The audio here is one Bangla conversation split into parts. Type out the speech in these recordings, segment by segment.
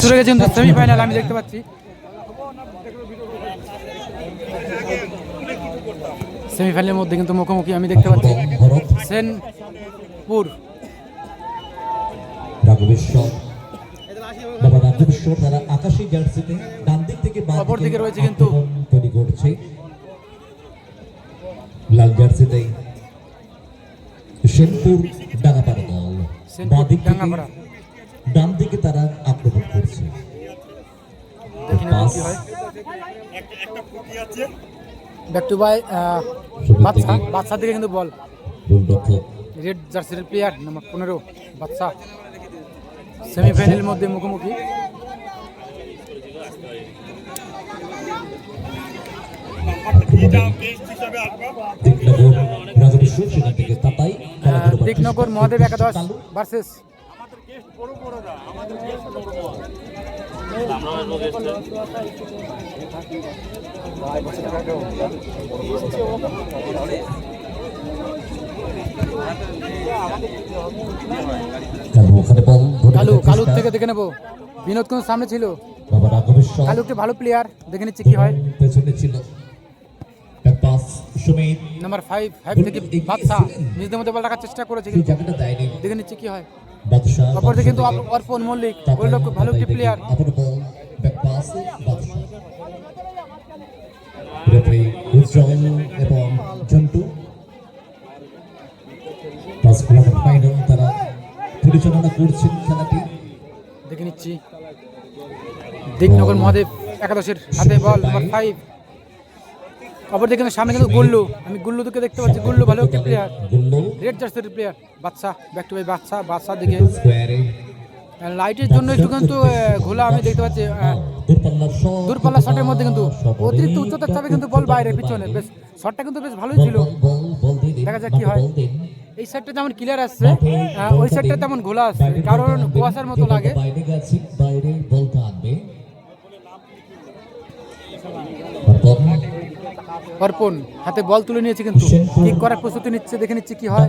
শুরু গেছে কিন্তু সেমিফাইনাল আমি দেখতে পাচ্ছি। সেমিফাইনালের মধ্যে কিন্তু মুখোমুখি আমি দেখতে পাচ্ছি। সেনপুর। রাঘবেশ্বর বাবা রাঘবেশ্বর তারা আকাশী জার্সিতে ডান দিক থেকে অপর দিকে রয়েছে কিন্তু তৈরি করছে লাল জার্সিতে সেনপুর ডাঙ্গাপাড়া দল বাঁ দিক ডাঙ্গাপাড়া। ডান দিকে তারা আক্রমণ করছে। দেখি নেব কি ব্যাক টু বাই বাচ্চা বাচ্চা থেকে কিন্তু বল। রেড জার্সির প্লেয়ার নাম্বার পনেরো বাচ্চা সেমিফাইনালের মধ্যে মুখোমুখি। দিকনগর মহাদেব একাদশ ভার্সেস কালু কালুর থেকে দেখে নেব। বিনোদ কিন্তু সামনে ছিল? বাবা রাঘবেশ্বর কালু একটি ভালো প্লেয়ার দেখে নিচ্ছি কি হয়। পেছনে ছিল। এক pass Sumit. Number five five থেকে বাদশা নিজেদের মধ্যে বল রাখার চেষ্টা করেছে দেখে নিচ্ছি কি হয়। কিন্তু অর্পণ মল্লিক গোলরক্ষক ভালো একটি প্লেয়ার এবং জন্টু। তারা। পরিচালনা করছেন খেলাটি। দেখে নিচ্ছি। দিকনগর মহাদেব একাদশের হাতে বল নাম্বার ফাইভ কিন্তু সামনে কিন্তু গুল্লু। আমি গুল্লু দিকে দেখতে পাচ্ছি। গুল্লু ভালো একটি প্লেয়ার গুল্লো। রেড জার্সির প্লেয়ার বাচ্চা ব্যাক টু বাচ্চা বাচ্চা দিকে। লাইটের জন্য একটু কিন্তু ঘোলা আমি দেখতে পাচ্ছি দূরপাল্লা শটের মধ্যে কিন্তু অতিরিক্ত উচ্চতার চাপে কিন্তু বল বাইরে পিছনে। বেশ শটটা কিন্তু বেশ ভালোই ছিল। দেখা যাক কি হয়। এই সাইডটা যেমন ক্লিয়ার আসছে ওই সাইডটা তেমন ঘোলা আসছে কারণ কুয়াশার মতো লাগে। বাইরে বল অর্পণ হাতে বল তুলে নিয়েছে কিন্তু। কিক করার প্রস্তুতি নিচ্ছে দেখে নিচ্ছে কি হয়।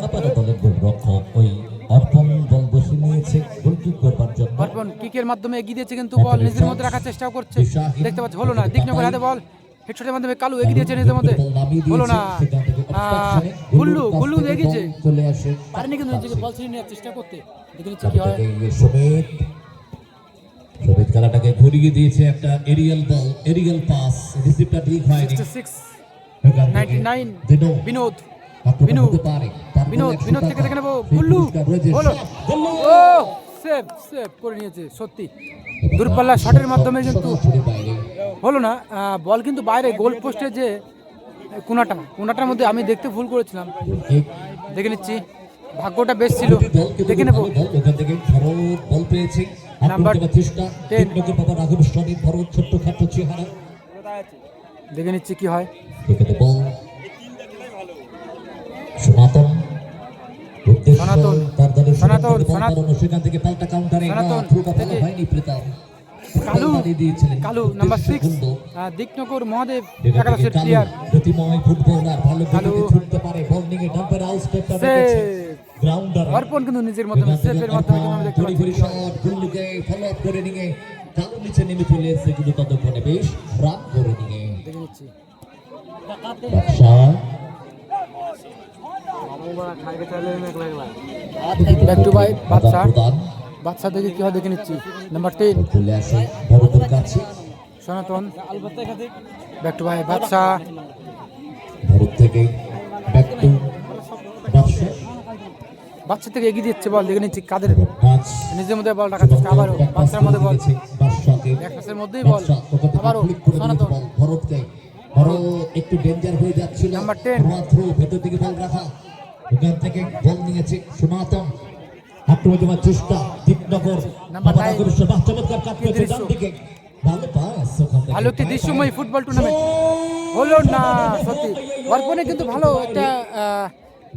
অর্পণ কিকের মাধ্যমে এগিয়ে দিয়েছে কিন্তু বল নিজের মধ্যে রাখার চেষ্টাও করছে। দেখতে পাচ্ছি হলো না। দিকনগর হাতে বল হেডশটের মাধ্যমে কালু এগিয়ে দিয়েছে নিজের মধ্যে। হলো না। গুল্লু গুল্লু এগিয়েছে। পারেনি কিন্তু নিজেকে বল ছিনিয়ে নেওয়ার চেষ্টা করতে। দেখে নিচ্ছে কি হয়। সমিত খেলাটাকে ঘুরিয়ে দিয়েছে একটা এরিয়াল বল। এরিয়াল পাস রিসিভটা ঠিক হয়নি সিক্স সেখান থেকে 99 দিনো বিনোদ আক্রমণ বিনোদ, বিনোদ, 100 বিনোদ থেকে। দেখে নেব, গুল্লু। হলো। ও সেভ সেভ করে নিয়েছে সত্যি। দূরপাল্লা শটের মাধ্যমে কিন্তু। হলো না বল কিন্তু বাইরে গোল পোস্টে যে কোনাটা কোনাটার মধ্যে আমি দেখতে ভুল করেছিলাম। দেখে নিচ্ছি। ভাগ্যটা বেশ ছিল। দেখে নেব। ভালো দল। ওখান থেকে ভরত বল পেয়েছে। নাম্বার চেষ্টা। 10 বাবা রাঘব স্বামী ভরত ছোট্ট খাট্ট চেহারা। দেখে নিচ্ছি কি হয়। এখানে বল সনাতন। সনাতন, সনাতন, সনাতন সেখান থেকে পাল্টা কাউন্টারে সনাতন হয়নি প্রীতম কালু কালু নাম্বার সিক্স দিকনগর মহাদেব একাদশের প্লেয়ার প্রতিময় ফুটবলার ভালো। গতিতে ছুটতে পারে বল নিয়ে ডাম্পার আউট স্টেপটা গ্রাউন্ডার অর্পণ কিন্তু নিজের মাধ্যমে সেভের মাধ্যমে কিন্তু আমি দেখতে পাচ্ছি করে নিয়ে কালু নিচে নেমে চলে এসেছে কিন্তু ততক্ষণে বেশ রান করে নিয়ে। দেখে নিচ্ছি। ব্যাক টু বাই বাচ্চা বাচ্চা দেখে কি হয় দেখে নিচ্ছি। নাম্বার টেন চলে আসে কাছে। সনাতন। ব্যাক টু বাই বাচ্চা ভরত থেকে বাচ্চা থেকে এগিয়ে দিচ্ছে বল দেখে নিচ্ছি কাদের। নিজের মধ্যে বল রাখার চেষ্টা আবারও বাচ্চার মধ্যে বল। এক মধ্যেই বল আবারও সনাতন। ভরত একটু ডেঞ্জার হয়ে যাচ্ছিল। নাম্বার 10 থ্রো ভেতর দিকে বল রাখা। ওখান থেকে বল নিয়েছে সনাতন। আক্রমণ জমার চেষ্টা দীপনগর। নাম্বার বাহ, চমৎকার কাট ডান দিকে ভালো পাস ভালো একটি দৃশ্যময় ফুটবল টুর্নামেন্ট হলো না সত্যি। অর্পণে কিন্তু ভালো একটা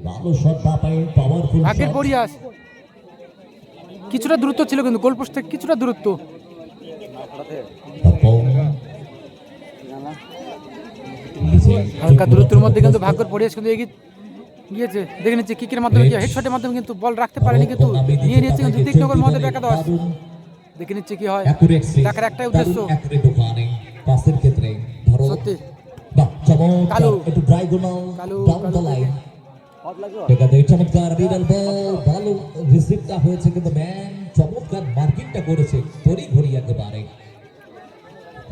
ভালো শট পায় পাওয়ারফুল ভাগ্যের পরিয়াস কিছুটা দূরত্ব ছিল কিন্তু গোলপোস্ট থেকে কিছুটা দূরত্ব। হালকা দূরত্বের মধ্যে কিন্তু ভাগ্যের পরিয়াস কিন্তু এগিয়ে গিয়েছে। দেখে নিচ্ছে কিকের মাধ্যমে কি হেডশটের মাধ্যমে কিন্তু বল রাখতে পারেনি কিন্তু নিয়ে নিয়েছে কিন্তু দিকনগর মহাদেব একাদশ। দেখে নিচ্ছে কি হয়। দেখার একটাই উদ্দেশ্য। পাসের ক্ষেত্রে ধরো সত্যি। কালু। একটু diagonal Kalu, down the line এখানে চমৎকার রিডাল বল ভালো রিসিভটা হয়েছে কিন্তু ম্যান চমৎকার মার্কিংটা করেছে তরি ঘড়ি একেবারে।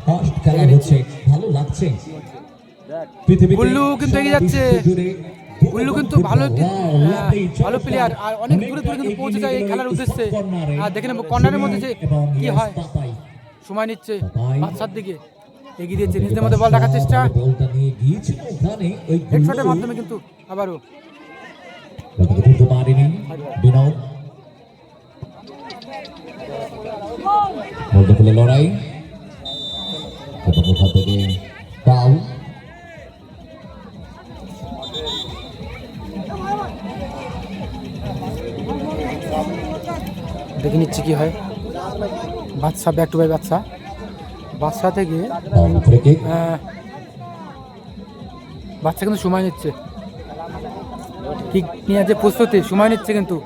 ফার্স্ট খেলা হচ্ছে ভালো লাগছে। পৃথিবীতে গুল্লু কিন্তু এগিয়ে যাচ্ছে। গুল্লু কিন্তু ভালো একটি ভালো প্লেয়ার আর অনেক দূরে দূরে কিন্তু পৌঁছে যায় এই খেলার উদ্দেশ্যে। আর দেখে নেব কর্নারের মধ্যে যে কি হয়। সময় নিচ্ছে। বাদশার দিকে। এগিয়ে দিয়েছে নিজেদের মধ্যে বল রাখার চেষ্টা। হেডশটের মাধ্যমে কিন্তু আবারও বলটাকে তুলতে পারেনি বিনোদ বলটা খুলে লড়াই এবং ওখান থেকে পাউল দেখে নিচ্ছে কি হয়। বাদশা ব্যাক টু বাই বাদশা বাদশা থেকে আহ, বাচ্চা কিন্তু সময় নিচ্ছে। নিয়ে যে প্রস্তুতি সময় নিচ্ছে কিন্তু।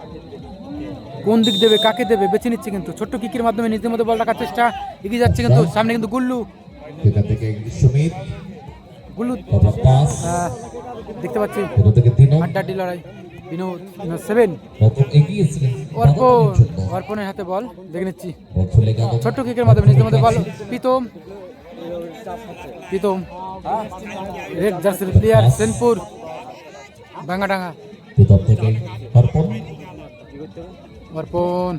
কোন দিক দেবে কাকে দেবে বেছে নিচ্ছে কিন্তু। ছোট্ট কিকের মাধ্যমে নিজের মধ্যে বল রাখার চেষ্টা এগিয়ে যাচ্ছে কিন্তু। সামনে কিন্তু গুল্লু। সেখান থেকে সুমিত। গুল্লু তারপর দেখতে পাচ্ছি। আড্ডাড্ডি লড়াই বিনোদ সেভেন। অর্পণ অর্পণের হাতে বল দেখে নিচ্ছি। ছোট্ট কিকের মাধ্যমে নিজের মধ্যে বল প্রীতম। প্রীতম। রেড জার্সির প্লেয়ার সেনপুর। ভাঙ্গাডাঙ্গা প্রথম থেকে অর্পণ। অর্পণ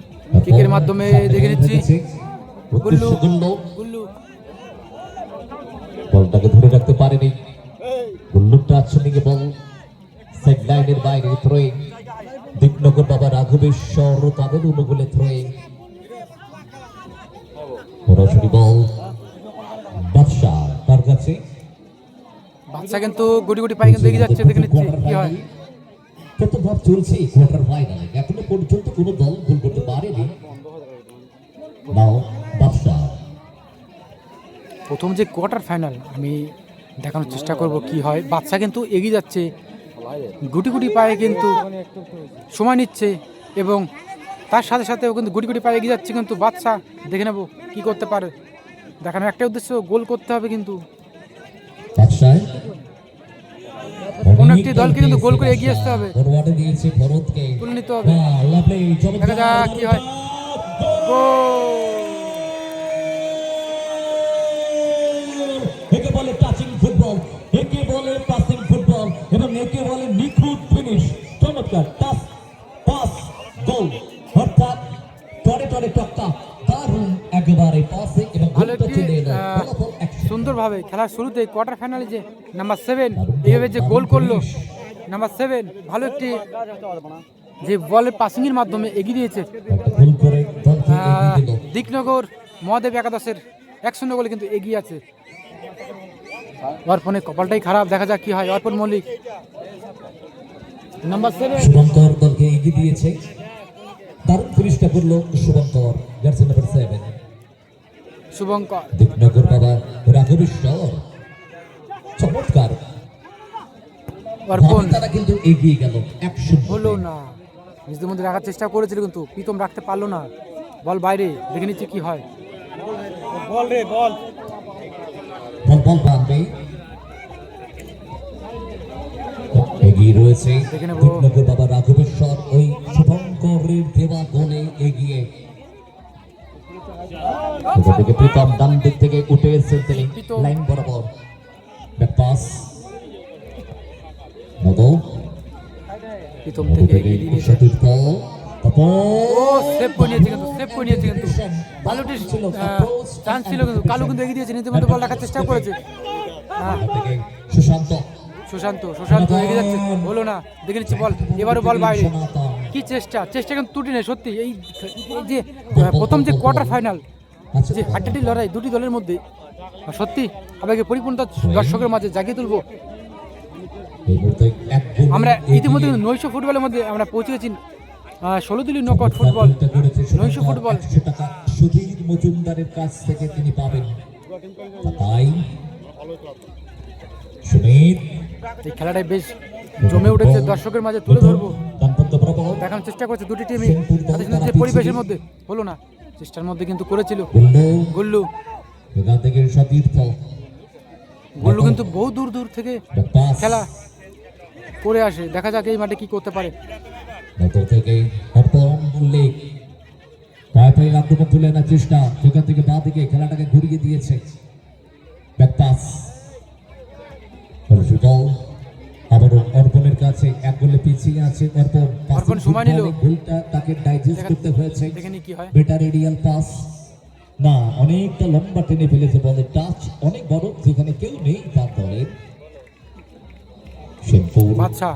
কিকের মাধ্যমে দেখে নিচ্ছি। গুল্লু গুল্লু গুল্লু। বলটাকে ধরে রাখতে পারেনি। গুল্লুর টাচ বল। সেট লাইনের বাইরে থ্রোয়িং দিকনগর বাবা রাঘবেশ্বর তাদের অনুকূলে থ্রোয়িং সরাসরি বল। বাদশাহ তার কাছে। বাচ্চা কিন্তু গুটি গুটি পাই কিন্তু এগিয়ে যাচ্ছে দেখে নিচ্ছি। কি হয়? ভাব চলছে কোয়ার্টার ফাইনালে এখনও পর্যন্ত কোনো দল গোল করতে পারেনি। নাও বাদশাহ। প্রথম যে কোয়ার্টার ফাইনাল আমি দেখানোর চেষ্টা করব কি হয়। বাচ্চা কিন্তু এগিয়ে যাচ্ছে। গুটি গুটি পায়ে কিন্তু সময় নিচ্ছে এবং তার সাথে সাথে ও কিন্তু গুটি গুটি পায়ে এগিয়ে যাচ্ছে কিন্তু বাচ্চা দেখে নেব কি করতে পারে। দেখানোর একটা উদ্দেশ্য গোল করতে হবে কিন্তু। বাদশাহ একটি দলকে কিন্তু গোল করে এগিয়ে আসতে হবে। ফরওয়ার্ডে দিয়েছে ভরতকে তুলে নিতে হবে হ্যাঁ। দেখা যাক কি হয়। একে সুন্দরভাবে খেলার শুরুতে কোয়ার্টার ফাইনালে যে নাম্বার সেভেন এইভাবে যে গোল করল নাম্বার সেভেন ভালো একটি যে বলের পাসিংয়ের মাধ্যমে এগিয়ে দিয়েছে। দিকনগর মহাদেব একাদশের এক শূন্য গোলে কিন্তু এগিয়ে আছে। অর্পণের কপালটাই খারাপ, দেখা যাক কি হয়। অর্পণ মল্লিক নাম্বার সেভেন দলকে এগিয়ে দিয়েছে। করল শুভঙ্কর নাম্বার সেভেন শুভঙ্কর। দিকনগর বাবা রাঘবেশ্বর চমৎকার। অর্পণ তারা কিন্তু এগিয়ে গেল একশো হলো না। নিজেদের মধ্যে রাখার চেষ্টা করেছিল কিন্তু প্রীতম রাখতে পারল না। বল বাইরে দেখে নিচ্ছে কি হয়। বল বল। বাঁধবে এগিয়ে রয়েছে। দিকনগর বাবা রাঘবেশ্বর ওই শুভঙ্করের দেওয়া গোলে এগিয়ে ওখান থেকে প্রীতম ডান দিক থেকে উঠে এসেছেন তিনি। লাইন বরাবর। Back pass. নদৌ প্রীতম থেকে সতীর্থ তারপর ও সেভ করে কিন্তু সেভ করে নিয়েছে কিন্তু। ভালো চান্স ছিল। কিন্তু। কালু কিন্তু এগিয়ে দিয়েছে নিজের মধ্যে বল রাখার চেষ্টা করেছে। ওখান থেকে সুশান্ত। সুশান্ত সুশান্ত এগিয়ে যাচ্ছে। হলো না দেখে নিচ্ছি বল এবারও বল বাইরে। কি চেষ্টা? চেষ্টা কিন্তু ত্রুটি নেই সত্যি। এই যে প্রথম যে কোয়ার্টার ফাইনাল আচ্ছা। যে হাড্ডাটি লড়াই দুটি দলের মধ্যে সত্যি আবেগে পরিপূর্ণতা দর্শকের মাঝে জাগিয়ে তুলবো। আমরা ইতিমধ্যে নৈশ ফুটবলের মধ্যে আমরা পৌঁছে গেছি। ষোলো দিলি নকআউট ফুটবল নৈশ ফুটবল। সুধীর মজুমদারের কাছ থেকে তিনি পাবেন। তাই সুমিত এই খেলাটাই বেশ জমে উঠেছে দর্শকের মাঝে তুলে ধরবো। দেখানোর চেষ্টা করছে দুটি টিমই। তাদের যে পরিবেশের মধ্যে হলো না চেষ্টার মধ্যে কিন্তু করেছিল। গুল্লু। গুল্লু। কিন্তু বহু দূর দূর থেকে খেলা করে আসে। দেখা যাক এই মাঠে কি করতে পারে। পায়ে আক্রমণ তুলে আনার চেষ্টা। সেখান থেকে বাঁ দিকে খেলাটাকে ঘুরিয়ে দিয়েছে। ব্যাক কাছে এক গোলে পিছিয়ে আছে অর্পণ। অর্পণ সময় নিল। গোলটা তাকে ডাইজেস্ট করতে হয়েছে। দেখে নি কি হয়। বেটার এরিয়াল পাস না অনেকটা লম্বা টেনে ফেলেছে বলে টাচ অনেক বড় যেখানে কেউ নেই তার দলের বাচ্চা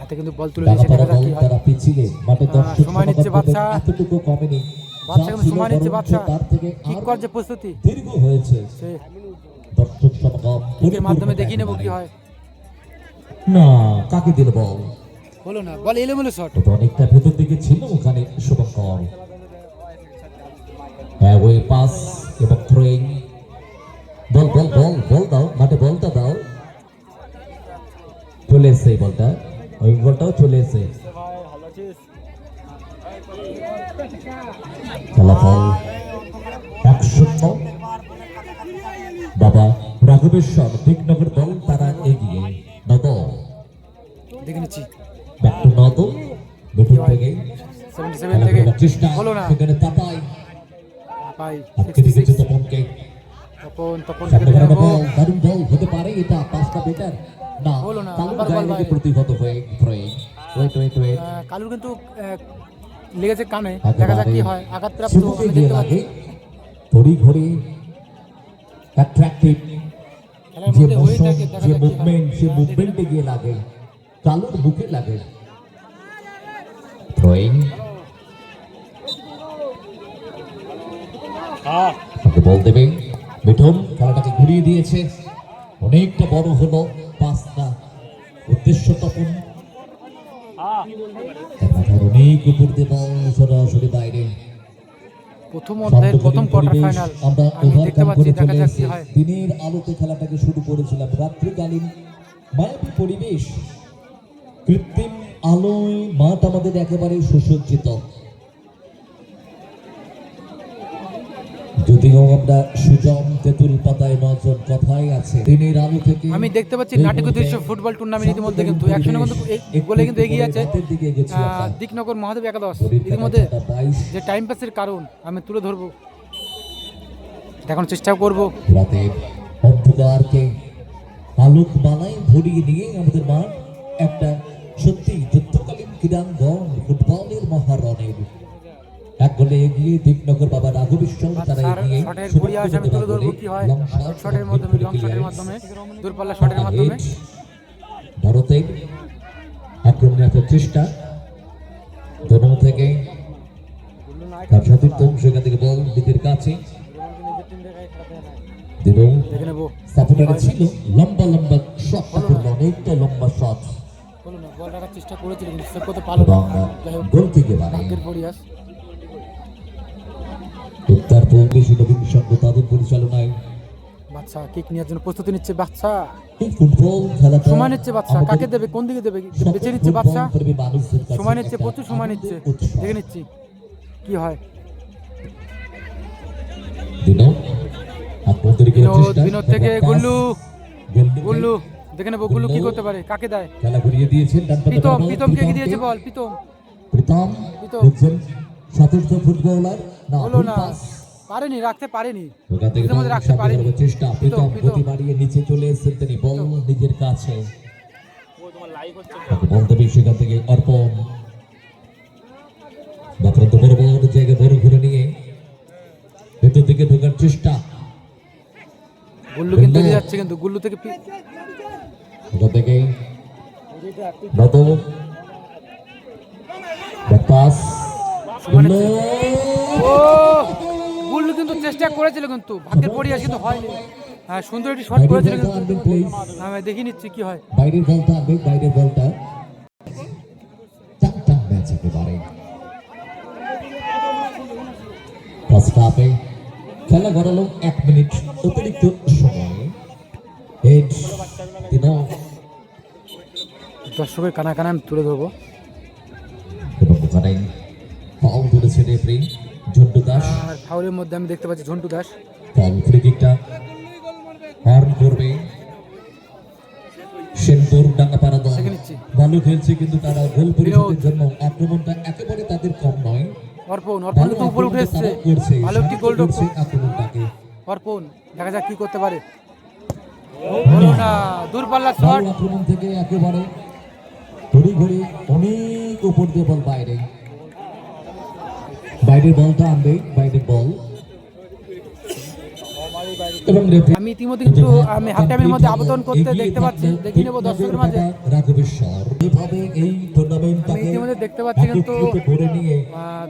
হাতে কিন্তু বল তুলে পড়া দেখা যাক কি হয়। তারা পিছিয়ে মাঠে দর্শক সময় নিচ্ছে বাচ্চা। এতটুকু কমেনি। বাচ্চা কিন্তু সময় নিচ্ছে বাচ্চা কিক করার যে প্রস্তুতি? দীর্ঘ হয়েছে। দর্শক সমাগম মাধ্যমে দেখিয়ে নেব কি হয়। না কাকে দিল বল? হলো না বল এলোমেলো শট। অনেকটা ভেতর দিকে ছিল ওখানে শুভঙ্কর। অ্যাওয়ে পাস এবং throwing. Ball ball ball ball দাও মাঠে বলটা দাও। চলে এসছে এই বলটা। ওই বলটাও চলে এসছে। ফলাফল এক শূন্য বাবা রাঘবেশ্বর দিকনগর দল নিচ্ছি ব্যাক টু মিঠুন থেকে। সেভেন্টি সেভেন খেলা থেকে হলো না। সেখানে তাতাই পাই আটকে সিক্সটি তপনকে তপন তপন থেকে সামনে দেখে বাড়ানো নেব বল। দারুণ বল হতে পারে এটা পাঁচটা বেটার না হলো না, কালুর আবার বল বাইরে। প্রতিহত হয়ে থ্রোয়িং ওয়েট ওয়েট ওয়েট কালুর কিন্তু লেগেছে কানে। দেখা যাক কি হয়। আঘাতপ্রাপ্ত দেখতে পাচ্ছি। ঘড়ি ঘড়ি অ্যাট্রাকটিভ যে মোশন। মুভমেন্ট সে মুভমেন্টে গিয়ে লাগে। কালুর বুকে লাগে তাকে বল দেবে মিঠুন খেলাটাকে ঘুরিয়ে দিয়েছে। অনেকটা বড় হলো পাঁচটা উদ্দেশ্য অনেক উপর দিয়ে বল সরাসরি বাইরে। প্রথম অধ্যায়ের প্রথম শান্তকালীন কোয়ার্টার ফাইনাল। আমরা ওভারকাম করে চলে এসেছি। দিনের আলোতে খেলাটাকে শুরু করেছিলাম রাত্রিকালীন মায়াবী পরিবেশ। কৃত্রিম আলোয় মাঠ আমাদের একেবারে সুসজ্জিত। যদিও আমরা সুজম তেঁতুল পাতায় নজন কথাই আছে। দিনের আলো থেকে আমি দেখতে পাচ্ছি নাটক দৃশ্য ফুটবল টুর্নামেন্ট ইতিমধ্যে কিন্তু একশনে কিন্তু গোলে কিন্তু এগিয়ে আছে। দিকনগর মহাদেব একাদশ। ইতিমধ্যে যে টাইম পাসের কারণ আমি তুলে ধরবো। দেখানোর চেষ্টা করব। রাতের অন্ধকারকে আলোক বানায় ভরিয়ে নিয়ে আমাদের মাঠ একটা ক্রীড়াঙ্গন ফুটবলের মহারণের। এক গোলে এগিয়ে দিকনগর বাবা রাঘবেশ্বর তারা এগিয়ে লং শটের মাধ্যমে লং শটের মাধ্যমে দূরপাল্লা শটের মাধ্যমে। ভারতের আক্রমণের একটা চেষ্টা দোনো থেকে তার সতীর্থ সেখান থেকে বল দিকের কাছে। দেখে সাপোর্টারে ছিল লম্বা লম্বা শট অনেকটা লম্বা শট। বলো রাখার চেষ্টা করেছিল কিন্তু সেভ করতে পারল না। যাই হোক ভাগ্যের পরিহাস। উত্তর পূর্বে নবীন তাদের পরিচালনায়। বাচ্চা কিক নেওয়ার জন্য প্রস্তুতি নিচ্ছে বাচ্চা ফুটবল খেলাটা সময় নিচ্ছে বাচ্চা কাকে দেবে কোন দিকে দেবে বেছে নিচ্ছে বাচ্চা সময় নিচ্ছে প্রচুর সময় নিচ্ছে। দেখে নিচ্ছি কি হয়। বিনোদ বিনোদ থেকে। গুল্লু। গুল্লু। নেব গুল্লু কি করতে পারে কাকে দেয়? খেলা ঘুরিয়ে দিয়েছেন প্রীতম প্রীতমকে এগিয়ে দিয়েছে বল প্রীতম। প্রীতম প্রীতম। দেখছেন সতীর্থ ফুটবলার না হলো না। পারেনি রাখতে পারেনি। ওখান মধ্যে রাখতে পারেনি। চেষ্টা প্রীতম। গতি বাড়িয়ে নিচে চলে এসেছেন তিনি বল নিজের কাছে। সেখান থেকে অর্পণ। বক্রান্ত বড় বড় জায়গা বড় ঘুরে নিয়ে ভেতর দিকে ঢোকার চেষ্টা। গুল্লু কিন্তু যাচ্ছে কিন্তু গুল্লু থেকে থেকে পাস গুল্লু কিন্তু চেষ্টা করেছিল কিন্তু ভাগ্যের পরিহাস কিন্তু হয়নি। হ্যাঁ সুন্দর একটি শট করেছিল কিন্তু। আমি দেখে নিচ্ছি কি হয়। বাইরের বলটা আনবে বাইরের বলটা ম্যাচ একেবারে। ফার্স্ট হাফে খেলা গড়ালো এক মিনিট অতিরিক্ত সময়। দর্শকের কানা কানা আমি তুলে ধরবো। আর ফাউলের মধ্যে আমি দেখতে পাচ্ছি ঝন্টু দাস। বল ফ্রি কিকটা হর্ন করবে। সেনপুর ডাঙ্গাপাড়া দল। ভালো খেলছে কিন্তু তারা গোল পরিশোধের জন্য আক্রমণটা একেবারে তাদের কম নয়। অর্পণ অর্পণ কিন্তু উপরে উঠে এসছে। ভালো একটি গোল আক্রমণটাকে। অর্পণ দেখা যাক কি করতে পারে। হলো না দূরপাল্লার শট। আক্রমণ থেকে একেবারে ঘড়ি ঘড়ি অনেক উপর দিয়ে বল বাইরে। বাইরের বলটা আনবে বাইরের বল। আমি ইতিমধ্যে কিন্তু আমি হাফ টাইমের মধ্যে আবেদন করতে দেখতে পাচ্ছি দেখে নেব দর্শকের মাঝে। ঢাকা রাঘবেশ্বর। এভাবে এই টুর্নামেন্টটাকে ইতিমধ্যে দেখতে পাচ্ছি কিন্তু, আহ,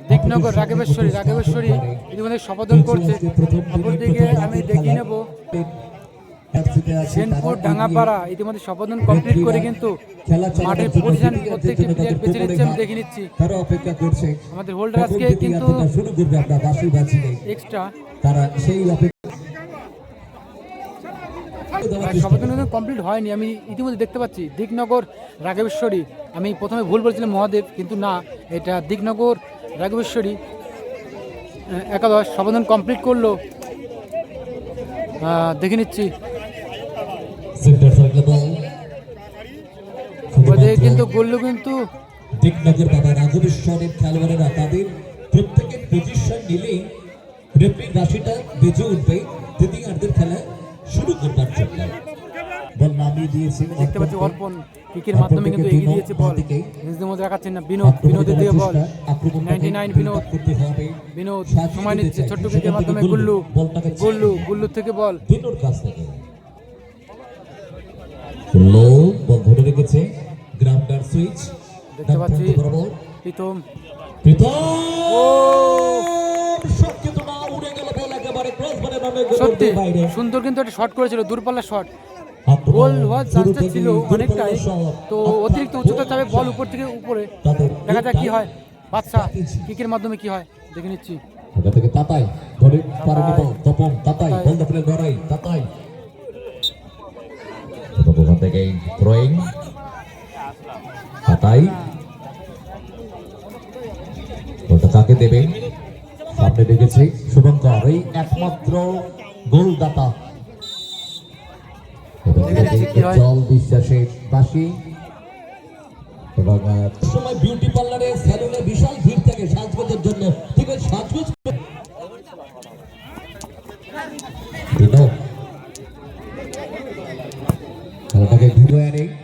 রাঘবেশ্বরী রাঘবেশ্বরী ইতিমধ্যে সম্বোধন করছে। অপরদিকে আমি দেখিয়ে নেব। সেনপুর ডাঙ্গাপাড়া ইতিমধ্যে কমপ্লিট করে কিন্তু মাঠের পজিশন প্রত্যেকটি প্লেয়ার বেছে নিচ্ছে আমি দেখে নিচ্ছি। তারা অপেক্ষা করছে। আমাদের হোল্ডার আজকে কিন্তু শুরু করবে আমরা বাসি বাজি এক্সট্রা তারা সেই অপেক্ষা কমপ্লিট হয়নি আমি ইতিমধ্যে দেখতে পাচ্ছি। দিকনগর রাঘবেশ্বরী। আমি প্রথমে ভুল বলেছিলাম মহাদেব কিন্তু না এটা দিকনগর রাঘবেশ্বরী একাদশ সম্বোধন কমপ্লিট করল। দেখে নিচ্ছি। কিন্তু গোল্লো কিন্তু দিকনগর বাবা রাঘবেশ্বরের খেলোয়াড়েরা তাদের প্রত্যেকের পজিশন নিলেই রেফারি রাশিটা বেজে উঠবে। দ্বিতীয়ার্ধের খেলা শুরু করবার জন্য। বল নামিয়ে দিয়েছে দেখতে পাচ্ছি অর্পণ। কিকের মাধ্যমে কিন্তু এগিয়ে দিয়েছে বল। নিজেদের মধ্যে রাখাচ্ছেন না। বিনোদ বিনোদের দিয়ে ball. Ninety nine Binod. Binod সময় নিচ্ছে ছোট্ট কিকের মাধ্যমে গুল্লু। গুল্লু গুল্লু থেকে বল। বিনোর কাছ থেকে। লো বল ধরে রেখেছে গ্রাউন্ডার সুইচ। দেখতে পাচ্ছি। প্রীতম। প্রীতম! ও! শটকে না উড়ে গেল বল একেবারে। ক্রস বারে নামে সত্যি সুন্দর কিন্তু একটা শট করেছিল দূরপাল্লা শট গোল হওয়ার চান্সটা ছিল অনেকটাই। তো অতিরিক্ত উচ্চতা চাপে বল উপর থেকে উপরে। দেখা যাক কি হয়। বাচ্চা কিকের মাধ্যমে কি হয়? দেখে নিচ্ছি। থেকে তাতাই। ধরে পারেনি বল তপন তাতাই। বল দখলের লড়াই। তাতাই। থেকেই থ্রোয়িং হাতাই। বলটা কাকে দেবে? সামনে দেখেছে শুভঙ্কর এই একমাত্র গোলদাতা। জল বিশ্বাসের বাসি এবং সময় বিউটি পার্লারে স্যালুনে বিশাল ভিড় থাকে সাজগোজের জন্য। ঠিক আছে সাজগোজ planning.